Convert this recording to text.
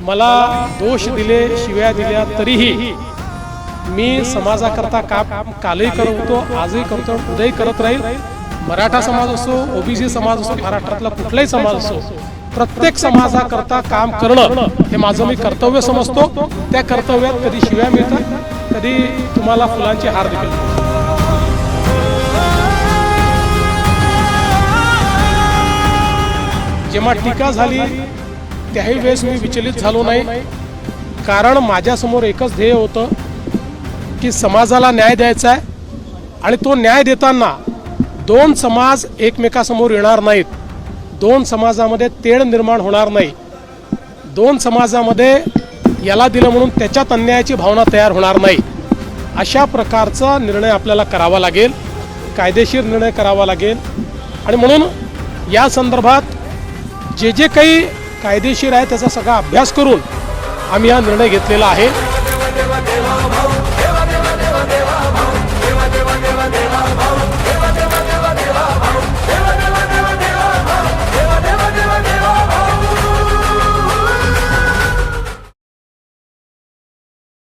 मला दोष दिले शिव्या दिल्या तरीही मी समाजाकरता काम कालही करत होतो आजही करतो उद्याही करत राहील मराठा समाज असो ओबीसी समाज असो महाराष्ट्रातला कुठलाही समाज असो प्रत्येक समाजाकरता काम करणं हे माझं मी कर्तव्य समजतो त्या कर्तव्यात कधी शिव्या मिळतात कधी तुम्हाला फुलांचे हार देखील मिळतात. जेव्हा टीका झाली त्याही वेळेस मी विचलित झालो नाही. कारण माझ्यासमोर एकच ध्येय होतं की समाजाला न्याय द्यायचा आहे आणि तो न्याय देताना दोन समाज एकमेकासमोर येणार नाहीत. दोन समाजामध्ये तेढ निर्माण होणार नाही. दोन समाजामध्ये याला दिलं म्हणून त्याच्यात अन्यायाची भावना तयार होणार नाही. अशा प्रकारचा निर्णय आपल्याला करावा लागेल. कायदेशीर निर्णय करावा लागेल. आणि म्हणून या संदर्भात जे जे काही कायदेशीर आहे त्याचा सगळा अभ्यास करून आम्ही हा निर्णय घेतलेला आहे.